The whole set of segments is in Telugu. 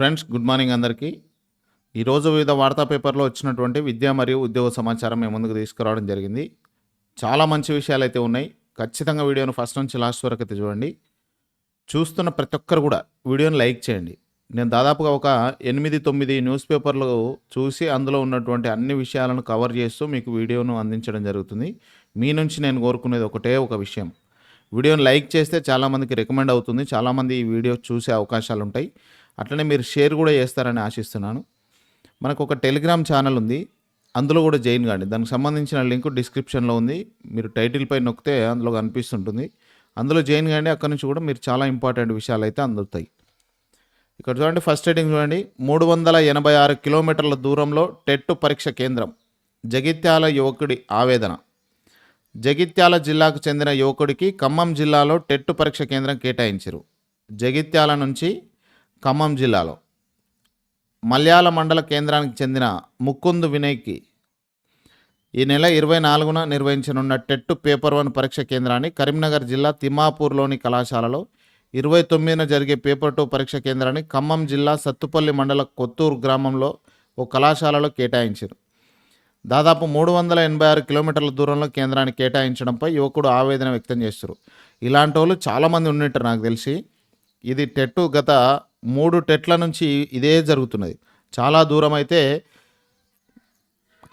ఫ్రెండ్స్ గుడ్ మార్నింగ్ అందరికీ. ఈరోజు వివిధ వార్తా పేపర్లో వచ్చినటువంటి విద్య మరియు ఉద్యోగ సమాచారం మేము ముందుకు తీసుకురావడం జరిగింది. చాలా మంచి విషయాలు అయితే ఉన్నాయి. ఖచ్చితంగా వీడియోను ఫస్ట్ నుంచి లాస్ట్ వరకు అయితే చూడండి. చూస్తున్న ప్రతి ఒక్కరు కూడా వీడియోని లైక్ చేయండి. నేను దాదాపుగా ఒక ఎనిమిది తొమ్మిది న్యూస్ పేపర్లు చూసి అందులో ఉన్నటువంటి అన్ని విషయాలను కవర్ చేస్తూ మీకు వీడియోను అందించడం జరుగుతుంది. మీ నుంచి నేను కోరుకునేది ఒకటే ఒక విషయం. వీడియోని లైక్ చేస్తే చాలామందికి రికమెండ్ అవుతుంది. చాలామంది ఈ వీడియో చూసే అవకాశాలు ఉంటాయి. అట్లనే మీరు షేర్ కూడా చేస్తారని ఆశిస్తున్నాను. మనకు ఒక టెలిగ్రామ్ ఛానల్ ఉంది. అందులో కూడా జాయిన్ కాండి. దానికి సంబంధించిన లింక్ డిస్క్రిప్షన్లో ఉంది. మీరు టైటిల్ పై నొక్కితే అందులో కనిపిస్తుంటుంది. అందులో జాయిన్ కాండి. అక్కడ నుంచి కూడా మీరు చాలా ఇంపార్టెంట్ విషయాలు అయితే అందుతాయి. ఇక్కడ చూడండి ఫస్ట్ రేటింగ్ చూడండి. మూడు వందల ఎనభై ఆరు కిలోమీటర్ల దూరంలో టెట్ పరీక్ష కేంద్రం. జగిత్యాల యువకుడి ఆవేదన. జగిత్యాల జిల్లాకు చెందిన యువకుడికి ఖమ్మం జిల్లాలో టెట్ పరీక్ష కేంద్రం కేటాయించారు. జగిత్యాల నుంచి ఖమ్మం జిల్లాలో. మలయాళ మండల కేంద్రానికి చెందిన ముకుంద్ వినయ్కి ఈ నెల ఇరవై నాలుగున నిర్వహించనున్న టెట్ పేపర్ వన్ పరీక్ష కేంద్రాన్ని కరీంనగర్ జిల్లా తిమ్మాపూర్లోని కళాశాలలో ఇరవై తొమ్మిదిన జరిగే పేపర్ టూ పరీక్ష కేంద్రాన్ని ఖమ్మం జిల్లా సత్తుపల్లి మండల కొత్తూరు గ్రామంలో ఓ కళాశాలలో కేటాయించారు. దాదాపు మూడు వందల ఎనభై ఆరు కిలోమీటర్ల దూరంలో కేంద్రాన్ని కేటాయించడంపై యువకుడు ఆవేదన వ్యక్తం చేస్తారు ఇలాంటి వాళ్ళు చాలామంది ఉన్నట్టు నాకు తెలిసి ఇది టెట్టు గత మూడు టెట్ల నుంచి ఇదే జరుగుతున్నది. చాలా దూరం అయితే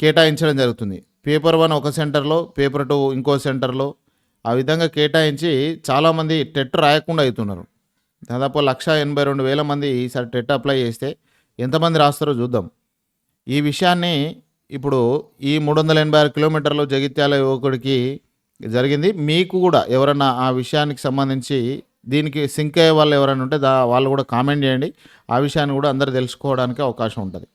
కేటాయించడం జరుగుతుంది. పేపర్ వన్ ఒక సెంటర్లో పేపర్ టూ ఇంకో సెంటర్లో ఆ విధంగా కేటాయించి చాలామంది టెట్ రాయకుండా అవుతున్నారు దాదాపు లక్ష ఎనభై రెండు వేల మంది ఈసారి టెట్ అప్లై చేస్తే ఎంతమంది రాస్తారో చూద్దాం. ఈ విషయాన్ని ఇప్పుడు ఈ మూడు వందల ఎనభై ఆరు కిలోమీటర్లు జగిత్యాల యువకుడికి జరిగింది. మీకు కూడా ఎవరన్నా ఆ విషయానికి సంబంధించి దీనికి సింక్ అయ్యే వాళ్ళు ఎవరైనా ఉంటే దా వాళ్ళు కూడా కామెంట్ చేయండి. ఆ విషయాన్ని కూడా అందరు తెలుసుకోవడానికి అవకాశం ఉంటుంది.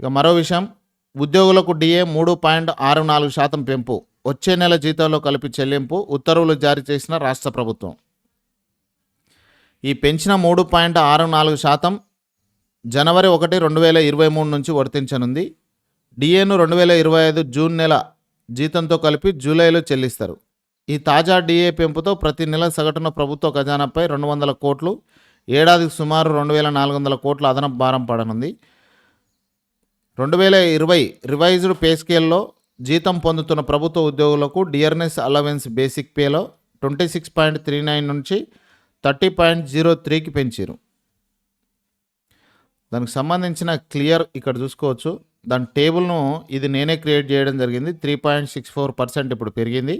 ఇక మరో విషయం ఉద్యోగులకు డిఏ మూడు పాయింట్ ఆరు నాలుగు శాతం పెంపు వచ్చే నెల జీతంలో కలిపి చెల్లింపు ఉత్తర్వులు జారీ చేసిన రాష్ట్ర ప్రభుత్వం. ఈ పెంచిన మూడు పాయింట్ ఆరు నాలుగు శాతం జనవరి ఒకటి రెండు వేల ఇరవై మూడు నుంచి వర్తించనుంది. డిఏను రెండు వేల ఇరవై ఐదు జూన్ నెల జీతంతో కలిపి జూలైలో చెల్లిస్తారు. ఈ తాజా డిఏ పెంపుతో ప్రతి నెల సగటున ప్రభుత్వ ఖజానాపై రెండు వందల కోట్లు ఏడాదికి సుమారు రెండు వేల నాలుగు వందల కోట్ల అదనపు భారం పడనుంది. రెండు వేల ఇరవై రివైజ్డ్ పే స్కేల్లో జీతం పొందుతున్న ప్రభుత్వ ఉద్యోగులకు డియర్నెస్ అలవెన్స్ బేసిక్ పేలో twenty six point three nine నుంచి థర్టీ పాయింట్ జీరో త్రీకి పెంచారు దానికి సంబంధించిన క్లియర్ ఇక్కడ చూసుకోవచ్చు. దాని టేబుల్ను ఇది నేనే క్రియేట్ చేయడం జరిగింది. Three point six four percent ఇప్పుడు పెరిగింది.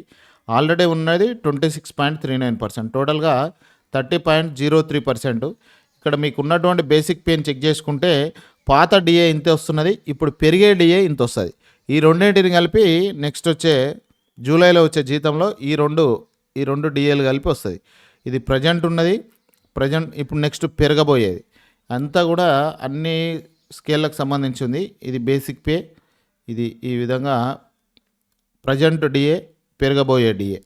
ఆల్రెడీ ఉన్నది twenty six point three nine percent. టోటల్గా thirty point zero three percent. ఇక్కడ మీకు ఉన్నటువంటి బేసిక్ పేని చెక్ చేసుకుంటే పాత డిఏ ఇంత వస్తున్నది ఇప్పుడు పెరిగే డిఏ ఇంత వస్తుంది. ఈ రెండింటిని కలిపి నెక్స్ట్ వచ్చే జూలైలో వచ్చే జీతంలో ఈ రెండు ఈ రెండు డిఏలు కలిపి వస్తుంది. ఇది ప్రజెంట్ ఉన్నది ప్రజెంట్ ఇప్పుడు నెక్స్ట్ పెరగబోయేది. అంతా కూడా అన్ని స్కేళ్ళకు సంబంధించి ఉంది ఇది బేసిక్ పే ఇది ఈ విధంగా ప్రజెంట్ డిఏ. పెరగబోయే డిఏ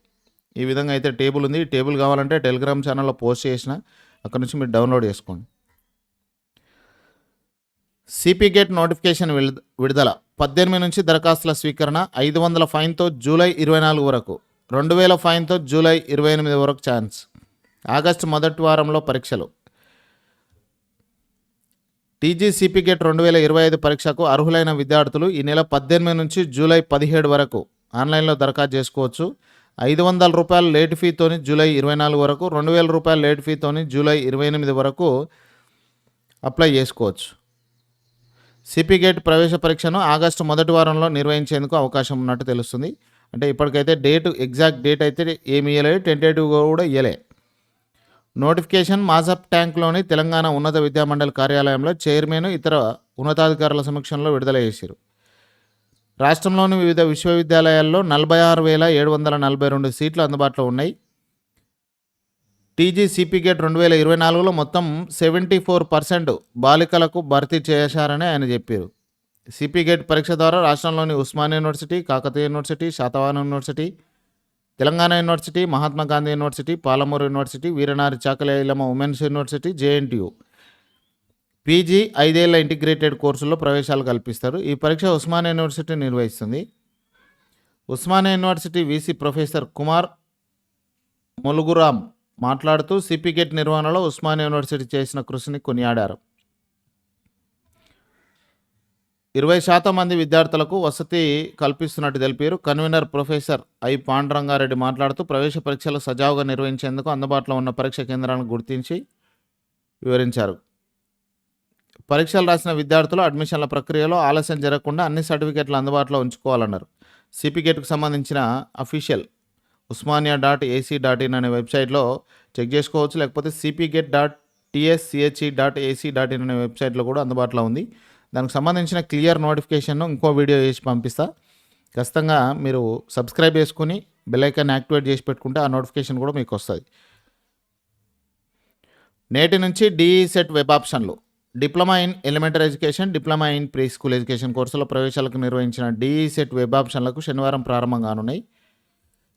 ఈ విధంగా అయితే టేబుల్ ఉంది. టేబుల్ కావాలంటే టెలిగ్రామ్ ఛానల్లో పోస్ట్ చేసిన అక్కడ నుంచి మీరు డౌన్లోడ్ చేసుకోండి. సిపి గేట్ నోటిఫికేషన్ విడుద- విడుదల. పద్దెనిమిది నుంచి దరఖాస్తుల స్వీకరణ ఐదు వందల ఫైన్తో జూలై ఇరవై నాలుగు వరకు. రెండు వేల ఫైన్తో జూలై ఇరవై ఎనిమిది వరకు ఛాన్స్. ఆగస్టు మొదటి వారంలో పరీక్షలు. టీజీసీపీ గేట్ రెండు వేల ఇరవై ఐదు పరీక్షకు అర్హులైన విద్యార్థులు ఈ నెల పద్దెనిమిది నుంచి జూలై పదిహేడు వరకు ఆన్లైన్లో దరఖాస్తు చేసుకోవచ్చు. ఐదు వందల రూపాయల లేట్ ఫీతోని జూలై ఇరవై నాలుగు వరకు రెండు వేల రూపాయల లేట్ ఫీతోని జూలై ఇరవై ఎనిమిది వరకు అప్లై చేసుకోవచ్చు. సిపి గేట్ ప్రవేశ పరీక్షను ఆగస్టు మొదటి వారంలో నిర్వహించేందుకు అవకాశం ఉన్నట్టు తెలుస్తుంది. అంటే ఇప్పటికైతే డేట్ ఎగ్జాక్ట్ డేట్ అయితే ఏమి ఇవ్వలేదు టెంటేటివ్ కూడా ఇవ్వలే నోటిఫికేషన్ మాజప్ ట్యాంక్లోని తెలంగాణ ఉన్నత విద్యామండలి కార్యాలయంలో చైర్మన్ ఇతర ఉన్నతాధికారుల సమక్షంలో విడుదల చేశారు రాష్ట్రంలోని వివిధ విశ్వవిద్యాలయాల్లో నలభై ఆరు వేల ఏడు వందల నలభై రెండు సీట్లు అందుబాటులో ఉన్నాయి. టీజీ గేట్ రెండు వేల ఇరవై నాలుగులో మొత్తం సెవెంటీ ఫోర్ పర్సెంట్ బాలికలకు భర్తీ చేశారని ఆయన చెప్పారు. సిపి గేట్ పరీక్ష ద్వారా రాష్ట్రంలోని Osman university Kakatiya university Satavahana university Telangana university Mahatma Gandhi university Palamuru university Veeranari Chakali Ilamma women's university JNTU PG ఐదేళ్ళ ఇంటిగ్రేటెడ్ కోర్సుల్లో ప్రవేశాలు కల్పిస్తారు. ఈ పరీక్ష ఉస్మానియా యూనివర్సిటీ నిర్వహిస్తుంది. Osmania university VC professor Kumar Mulugaram మాట్లాడుతూ సిపిగేట్ నిర్వహణలో ఉస్మానియా యూనివర్సిటీ చేసిన కృషిని కొనియాడారు. ఇరవై శాతం మంది విద్యార్థులకు వసతి కల్పిస్తున్నట్టు తెలిపారు. కన్వీనర్ ప్రొఫెసర్ ఐ పాండురంగారెడ్డి మాట్లాడుతూ ప్రవేశ పరీక్షలు సజావుగా నిర్వహించేందుకు అందుబాటులో ఉన్న పరీక్ష కేంద్రాలను గుర్తించి వివరించారు. పరీక్షలు రాసిన విద్యార్థులు అడ్మిషన్ల ప్రక్రియలో ఆలస్యం జరగకుండా అన్ని సర్టిఫికెట్లు అందుబాటులో ఉంచుకోవాలన్నారు. సిపిగేట్కు సంబంధించిన official Osmania dot AC dot in అనే వెబ్సైట్లో చెక్ చేసుకోవచ్చు. లేకపోతే CPGET dot TSCHE dot AC dot in అనే వెబ్సైట్లో కూడా అందుబాటులో ఉంది. దానికి సంబంధించిన క్లియర్ నోటిఫికేషన్ను ఇంకో వీడియో చేసి పంపిస్తా. ఖచ్చితంగా మీరు సబ్స్క్రైబ్ చేసుకుని బెల్ యాక్టివేట్ చేసి పెట్టుకుంటే ఆ నోటిఫికేషన్ కూడా మీకు వస్తుంది. నేటి నుంచి డిఈ సెట్ వెబ్ ఆప్షన్లు. Diploma in elementary education diploma in pre school education కోర్సుల ప్రవేశాలకు నిర్వహించిన డిఈసెట్ వెబ్ ఆప్షన్లకు శనివారం ప్రారంభం కానున్నాయి.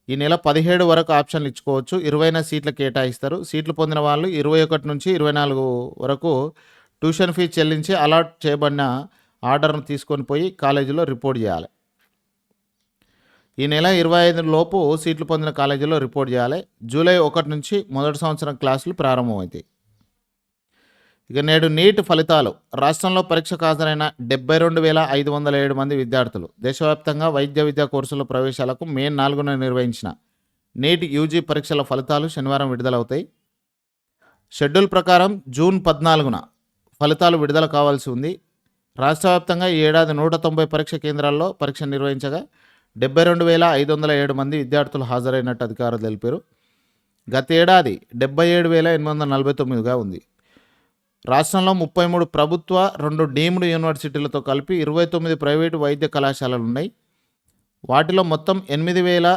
ఈ నెల పదిహేడు వరకు ఆప్షన్లు ఇచ్చుకోవచ్చు. ఇరవైన సీట్లు కేటాయిస్తారు. సీట్లు పొందిన వాళ్ళు ఇరవై ఒకటి నుంచి ఇరవై నాలుగు వరకు ట్యూషన్ ఫీ చెల్లించి అలాట్ చేయబడిన ఆర్డర్ను తీసుకొని పోయి కాలేజీలో రిపోర్ట్ చేయాలి. ఈ నెల ఇరవై ఐదు లోపు సీట్లు పొందిన కాలేజీలో రిపోర్ట్ చేయాలి. జూలై ఒకటి నుంచి మొదటి సంవత్సరం క్లాసులు ప్రారంభమవుతాయి. ఇక నేడు నీట్ ఫలితాలు. రాష్ట్రంలో పరీక్షకు హాజరైన డెబ్బై రెండు వేల ఐదు వందల ఏడు మంది విద్యార్థులు. దేశవ్యాప్తంగా వైద్య విద్యా కోర్సుల ప్రవేశాలకు మే నాలుగున నిర్వహించిన నీట్ యూజీ పరీక్షల ఫలితాలు శనివారం విడుదలవుతాయి. షెడ్యూల్ ప్రకారం జూన్ పద్నాలుగున ఫలితాలు విడుదల కావాల్సి ఉంది. రాష్ట్ర వ్యాప్తంగా ఈ ఏడాది నూట తొంభై పరీక్ష కేంద్రాల్లో పరీక్ష నిర్వహించగా డెబ్బై రెండు వేల ఐదు వందల ఏడు మంది విద్యార్థులు హాజరైనట్టు అధికారులు తెలిపారు. గత ఏడాది డెబ్బై ఏడు వేల ఎనిమిది వందల నలభై తొమ్మిదిగా ఉంది. రాష్ట్రంలో ముప్పై మూడు ప్రభుత్వ రెండు డీమ్డ్ యూనివర్సిటీలతో కలిపి ఇరవై తొమ్మిది ప్రైవేటు వైద్య కళాశాలలు ఉన్నాయి వాటిలో మొత్తం ఎనిమిది వేల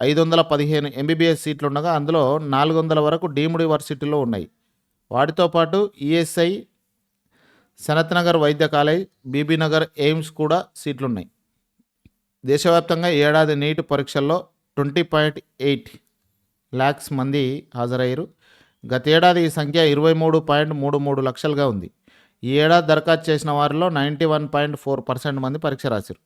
ఐదు వందల పదిహేను ఎంబీబీఎస్ సీట్లు ఉండగా అందులో నాలుగు వందల వరకు డీమ్డ్ యూనివర్సిటీలో ఉన్నాయి. వాటితో పాటు ఈఎస్ఐ సనత్ నగర్ వైద్య కాలేజ్ బీబీనగర్ ఎయిమ్స్ కూడా సీట్లు ఉన్నాయి దేశవ్యాప్తంగా ఏడాది నీటి పరీక్షల్లో ట్వంటీ పాయింట్ ఎయిట్ ల్యాక్స్ మంది హాజరయ్యారు. గతేడాది ఈ సంఖ్య ఇరవై మూడు పాయింట్ మూడు మూడు లక్షలుగా ఉంది. ఈ ఏడాది దరఖాస్తు చేసిన వారిలో ninety one point four percent మంది పరీక్ష రాశారు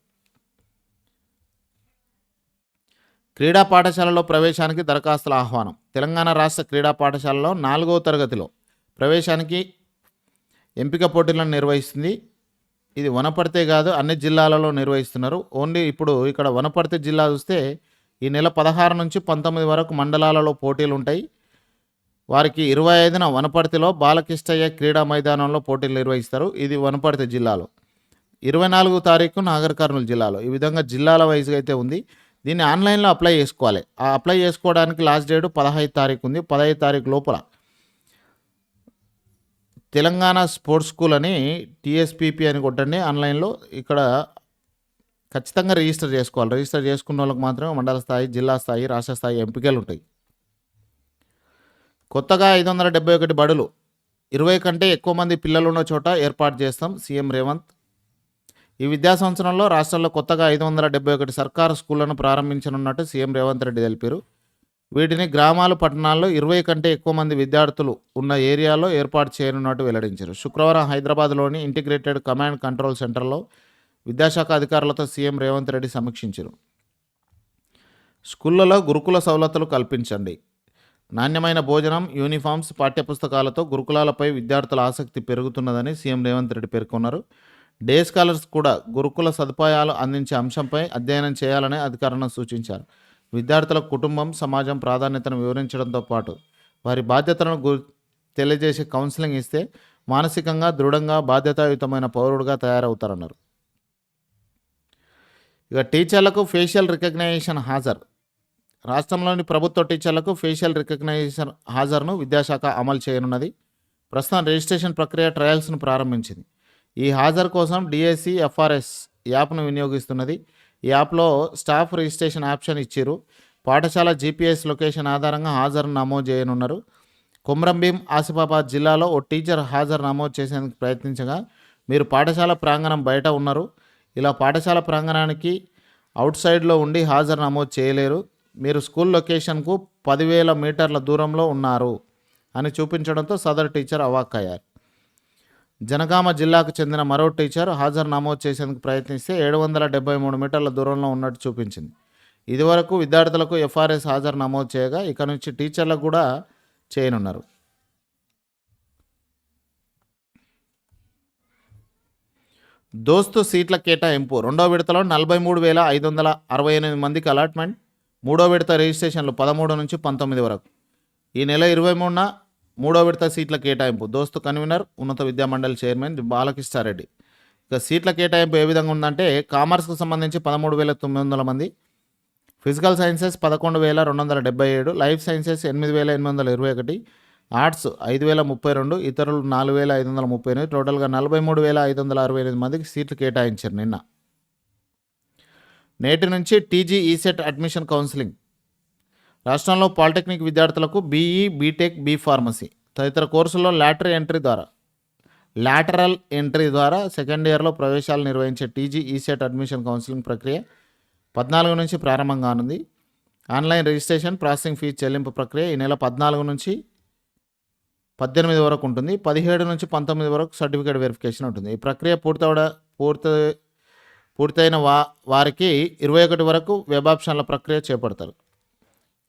క్రీడా పాఠశాలలో ప్రవేశానికి దరఖాస్తుల ఆహ్వానం. తెలంగాణ రాష్ట్ర క్రీడా పాఠశాలలో నాలుగవ తరగతిలో ప్రవేశానికి ఎంపిక పోటీలను నిర్వహిస్తుంది. ఇది వనపర్తే కాదు అన్ని జిల్లాలలో నిర్వహిస్తున్నారు. ఓన్లీ ఇప్పుడు ఇక్కడ వనపర్తి జిల్లా చూస్తే ఈ నెల పదహారు నుంచి పంతొమ్మిది వరకు మండలాలలో పోటీలు ఉంటాయి. వారికి ఇరవై ఐదున వనపర్తిలో బాలకిష్టయ్య క్రీడా మైదానంలో పోటీలు నిర్వహిస్తారు. ఇది వనపర్తి జిల్లాలో. ఇరవై నాలుగు తారీఖు నాగర్ కర్నూలు జిల్లాలో. ఈ విధంగా జిల్లాల వైజ్గా అయితే ఉంది. దీన్ని ఆన్లైన్లో అప్లై చేసుకోవాలి. ఆ అప్లై చేసుకోవడానికి లాస్ట్ డేట్ పదహైదు తారీఖు ఉంది. పదహైదు తారీఖు లోపల తెలంగాణ స్పోర్ట్స్ స్కూల్ అని టీఎస్పీపీ అని కొట్టండి. ఆన్లైన్లో ఇక్కడ ఖచ్చితంగా రిజిస్టర్ చేసుకోవాలి. రిజిస్టర్ చేసుకున్న వాళ్ళకి మాత్రమే మండల స్థాయి జిల్లా స్థాయి రాష్ట్ర స్థాయి ఎంపికలు ఉంటాయి. కొత్తగా ఐదు వందల డెబ్బై ఒకటి బడులు. ఇరవై కంటే ఎక్కువ మంది పిల్లలు ఉన్న చోట ఏర్పాటు చేస్తాం సీఎం రేవంత్. ఈ విద్యా సంవత్సరంలో రాష్ట్రంలో కొత్తగా ఐదు వందల డెబ్బై ఒకటి సర్కారు స్కూళ్ళను ప్రారంభించనున్నట్టు సీఎం రేవంత్ రెడ్డి తెలిపారు. వీటిని గ్రామాలు పట్టణాల్లో ఇరవై కంటే ఎక్కువ మంది విద్యార్థులు ఉన్న ఏరియాలో ఏర్పాటు చేయనున్నట్టు వెల్లడించారు. శుక్రవారం హైదరాబాద్లోని ఇంటిగ్రేటెడ్ కమాండ్ కంట్రోల్ సెంటర్లో విద్యాశాఖ అధికారులతో సీఎం రేవంత్ రెడ్డి సమీక్షించారు. స్కూళ్ళలో గురుకుల సవలతులు కల్పించండి. నాణ్యమైన భోజనం యూనిఫామ్స్ పాఠ్యపుస్తకాలతో గురుకులాలపై విద్యార్థుల ఆసక్తి పెరుగుతున్నదని సీఎం రేవంత్ రెడ్డి పేర్కొన్నారు. డే స్కాలర్స్ కూడా గురుకుల సదుపాయాలు అందించే అంశంపై అధ్యయనం చేయాలని అధికారులను సూచించారు. విద్యార్థుల కుటుంబం సమాజం ప్రాధాన్యతను వివరించడంతో పాటు వారి బాధ్యతలను గు తెలియజేసే కౌన్సిలింగ్ ఇస్తే మానసికంగా దృఢంగా బాధ్యతాయుతమైన పౌరుడుగా తయారవుతారన్నారు. ఇక టీచర్లకు ఫేషియల్ రికగ్నైజేషన్ హాజరు. రాష్ట్రంలోని ప్రభుత్వ టీచర్లకు ఫేషియల్ రికగ్నైజేషన్ హాజరును విద్యాశాఖ అమలు చేయనున్నది. ప్రస్తుతం రిజిస్ట్రేషన్ ప్రక్రియ ట్రయల్స్ను ప్రారంభించింది. ఈ హాజరు కోసం డిఎస్సి ఎఫ్ఆర్ఎస్ యాప్ను వినియోగిస్తున్నది. ఈ యాప్లో స్టాఫ్ రిజిస్ట్రేషన్ ఆప్షన్ ఇచ్చారు పాఠశాల జీపీఎస్ లొకేషన్ ఆధారంగా హాజరు నమోదు చేయనున్నారు. కుమ్రంభీం ఆసిఫాబాద్ జిల్లాలో ఓ టీచర్ హాజరు నమోదు చేసేందుకు ప్రయత్నించగా మీరు పాఠశాల ప్రాంగణం బయట ఉన్నారు. ఇలా పాఠశాల ప్రాంగణానికి అవుట్ సైడ్లో ఉండి హాజరు నమోదు చేయలేరు. మీరు స్కూల్ లొకేషన్కు పదివేల మీటర్ల దూరంలో ఉన్నారు అని చూపించడంతో సదరు టీచర్ అవాక్కయ్యారు. జనగామ జిల్లాకు చెందిన మరో టీచర్ హాజరు నమోదు చేసేందుకు ప్రయత్నిస్తే ఏడు వందల డెబ్బై మూడు మీటర్ల దూరంలో ఉన్నట్టు చూపించింది. ఇదివరకు విద్యార్థులకు ఎఫ్ఆర్ఎస్ హాజరు నమోదు చేయగా ఇక నుంచి టీచర్లకు కూడా చేయనున్నారు. దోస్తు సీట్ల కేటాయింపు రెండో విడతలో నలభై మూడు వేల ఐదు వందల అరవై ఎనిమిది మందికి అలాట్మెంట్ మూడో విడత రిజిస్ట్రేషన్లు పదమూడు నుంచి పంతొమ్మిది వరకు. ఈ నెల ఇరవై మూడున మూడో విడత సీట్ల కేటాయింపు. దోస్తు కన్వీనర్ ఉన్నత విద్యా మండలి చైర్మన్ బాలకృష్ణారెడ్డి. ఇక సీట్ల కేటాయింపు ఏ విధంగా ఉందంటే కామర్స్కు సంబంధించి పదమూడు వేల తొమ్మిది వందల మంది ఫిజికల్ సైన్సెస్ పదకొండు వేల రెండు వందల డెబ్బై ఏడు లైఫ్ సైన్సెస్ ఎనిమిది వేల ఎనిమిది వందల ఇరవై ఒకటి ఆర్ట్స్ ఐదు వేల ముప్పై రెండు ఇతరులు నాలుగు వేల ఐదు వందల ముప్పై ఎనిమిది టోటల్గా నలభై మూడు వేల ఐదు వందల అరవై ఎనిమిది మందికి సీట్లు కేటాయించారు నిన్న. నేటి నుంచి టీజీ ఈసెట్ అడ్మిషన్ కౌన్సిలింగ్. రాష్ట్రంలో పాలిటెక్నిక్ విద్యార్థులకు బీఈ బీటెక్ బీ ఫార్మసీ తదితర కోర్సుల్లో లాటరీ ఎంట్రీ ద్వారా లాటరల్ ఎంట్రీ ద్వారా సెకండ్ ఇయర్లో ప్రవేశాలు నిర్వహించే టీజీ ఈసెట్ అడ్మిషన్ కౌన్సిలింగ్ ప్రక్రియ పద్నాలుగు నుంచి ప్రారంభం కానుంది. ఆన్లైన్ రిజిస్ట్రేషన్ ప్రాసెసింగ్ ఫీజు చెల్లింపు ప్రక్రియ ఈ నెల పద్నాలుగు నుంచి పద్దెనిమిది వరకు ఉంటుంది. పదిహేడు నుంచి పంతొమ్మిది వరకు సర్టిఫికేట్ వెరిఫికేషన్ ఉంటుంది. ఈ ప్రక్రియ పూర్తవడ పూర్తి పూర్తయిన వా వారికి ఇరవై ఒకటి వరకు వెబ్ ఆప్షన్ల ప్రక్రియ చేపడతారు.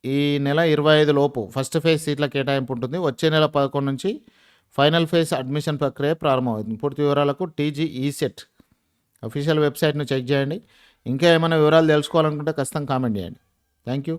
ఈ నెల ఇరవై ఐదు లోపు ఫస్ట్ ఫేజ్ సీట్ల కేటాయింపు ఉంటుంది. వచ్చే నెల పదకొండు నుంచి ఫైనల్ ఫేజ్ అడ్మిషన్ ప్రక్రియ ప్రారంభమవుతుంది. పూర్తి వివరాలకు టీజీ ఈసెట్ అఫీషియల్ వెబ్సైట్ను చెక్ చేయండి. ఇంకా ఏమైనా వివరాలు తెలుసుకోవాలనుకుంటే ఖచ్చితంగా కామెంట్ చేయండి. Thank you.